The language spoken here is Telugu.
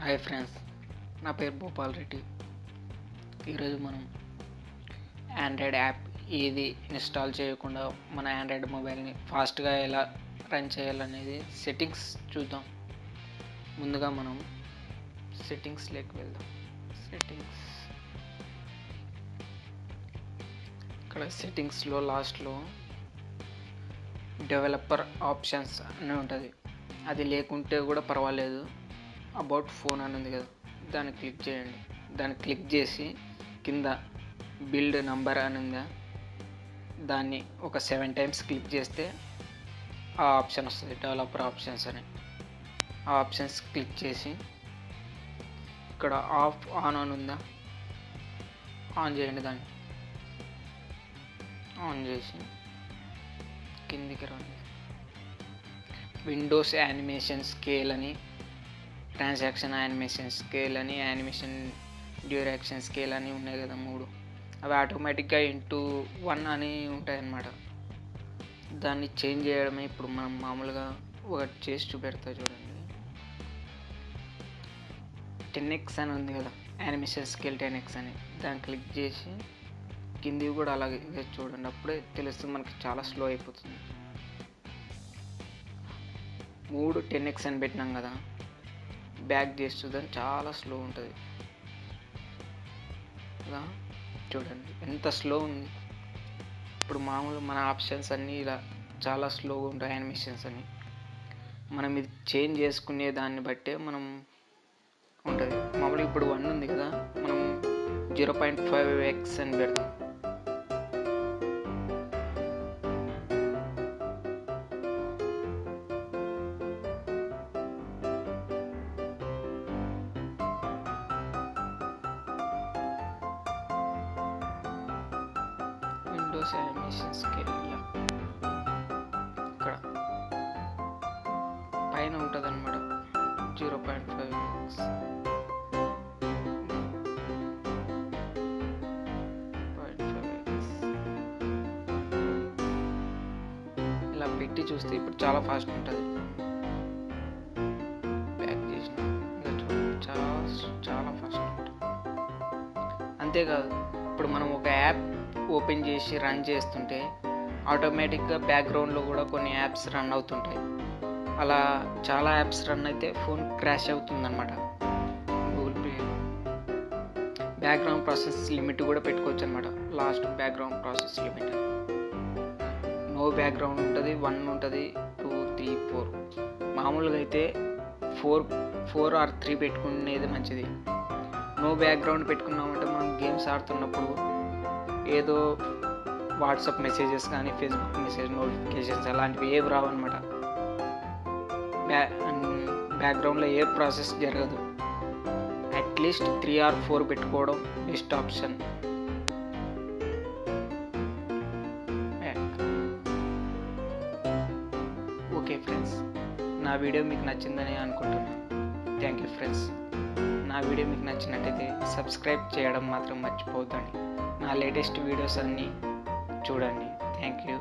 హాయ్ ఫ్రెండ్స్ నా పేరు భూపాల్ రెడ్డి. ఈరోజు మనం ఆండ్రాయిడ్ యాప్ ఏది ఇన్స్టాల్ చేయకుండా మన ఆండ్రాయిడ్ మొబైల్ని ఫాస్ట్గా ఎలా రన్ చేయాలనేది సెట్టింగ్స్ చూద్దాం. ముందుగా మనం సెట్టింగ్స్ లేక వెళ్దాం. సెట్టింగ్స్. ఇక్కడ సెట్టింగ్స్లో లాస్ట్లో డెవలపర్ ఆప్షన్స్ అని ఉంటుంది. అది లేకుంటే కూడా పర్వాలేదు. అబౌట్ ఫోన్ అని ఉంది కదా దాన్ని క్లిక్ చేయండి. దాన్ని క్లిక్ చేసి కింద బిల్డ్ నంబర్ అని ఉందా దాన్ని ఒక సెవెన్ టైమ్స్ క్లిక్ చేస్తే ఆ ఆప్షన్ వస్తుంది డెవలపర్ ఆప్షన్స్ అని. ఆ ఆప్షన్స్ క్లిక్ చేసి ఇక్కడ ఆఫ్ ఆన్ అని ఉందా ఆన్ చేయండి దాన్ని. ఆన్ చేసి కిందికి రండి. విండోస్ యానిమేషన్ స్కేల్ అని ట్రాన్సాక్షన్ యానిమేషన్ స్కేల్ అని యానిమేషన్ డ్యూరేక్షన్ స్కేల్ అని ఉన్నాయి కదా మూడు. అవి ఆటోమేటిక్గా ఇంటూ వన్ అని ఉంటాయి అన్నమాట దాన్ని చేంజ్ చేయడమే ఇప్పుడు మనం మామూలుగా ఒకటి చేసి చూపెడతా చూడండి. టెన్ ఎక్స్ అని ఉంది కదా యానిమేషన్ స్కేల్ టెన్ ఎక్స్ అని. దాన్ని క్లిక్ చేసి కిందివి కూడా అలాగే చూడండి. అప్పుడే తెలుస్తుంది మనకి చాలా స్లో అయిపోతుంది. మూడు టెన్ ఎక్స్ అని పెట్టినాం కదా. బ్యాక్ చేస్తుందని చాలా స్లో ఉంటుంది. ఇలా చూడండి. ఎంత స్లో ఉంది. ఇప్పుడు మామూలు మన ఆప్షన్స్ అన్నీ ఇలా చాలా స్లోగా ఉంటాయి యానిమేషన్స్ అని మనం ఇది చేంజ్ చేసుకునే దాన్ని బట్టే మనం ఉంటుంది. మామూలుగా ఇప్పుడు వన్ ఉంది కదా. మనం జీరో పాయింట్ ఫైవ్ ఎక్స్ అని పెడతాం విండోస్ యానిమేషన్స్కి వెళ్ళా ఇక్కడ. పైన ఉంటుంది అనమాట జీరో పాయింట్ ఫైవ్ ఇలా పెట్టి చూస్తే ఇప్పుడు చాలా ఫాస్ట్ ఉంటుంది. ప్యాక్ చేసిన. చూడండి చాలా చాలా ఫాస్ట్ ఉంటుంది. అంతేకాదు ఇప్పుడు మనం ఒక యాప్ ఓపెన్ చేసి రన్ చేస్తుంటే ఆటోమేటిక్గా బ్యాక్గ్రౌండ్లో కూడా కొన్ని యాప్స్ రన్ అవుతుంటాయి. అలా చాలా యాప్స్ రన్ అయితే ఫోన్ క్రాష్ అవుతుందన్నమాట. Google pay background process limit కూడా పెట్టుకోవచ్చు అనమాట last background process limit. No background ఉంటుంది వన్ ఉంటుంది టూ త్రీ ఫోర్. మామూలుగా అయితే ఫోర్ ఫోర్ ఆర్ త్రీ పెట్టుకునేది మంచిది. నో బ్యాక్గ్రౌండ్ పెట్టుకున్నామంటే మనం గేమ్స్ ఆడుతున్నప్పుడు ఏదో వాట్సాప్ మెసేజెస్ కానీ ఫేస్బుక్ మెసేజ్ నోటిఫికేషన్స్ అలాంటివి ఏవి రావన్నమాట. బ్యా బ్యాక్గ్రౌండ్లో ఏ ప్రాసెస్ జరగదు. At least three or four పెట్టుకోవడం బెస్ట్ ఆప్షన్. ఓకే ఫ్రెండ్స్ నా వీడియో మీకు నచ్చిందని అనుకుంటున్నాను థ్యాంక్ యూ ఫ్రెండ్స్. నా వీడియో మీకు నచ్చినట్టయితే సబ్స్క్రైబ్ చేయడం మాత్రం మర్చిపోద్దండి నా లేటెస్ట్ వీడియోస్ అన్నీ చూడండి. Thank you.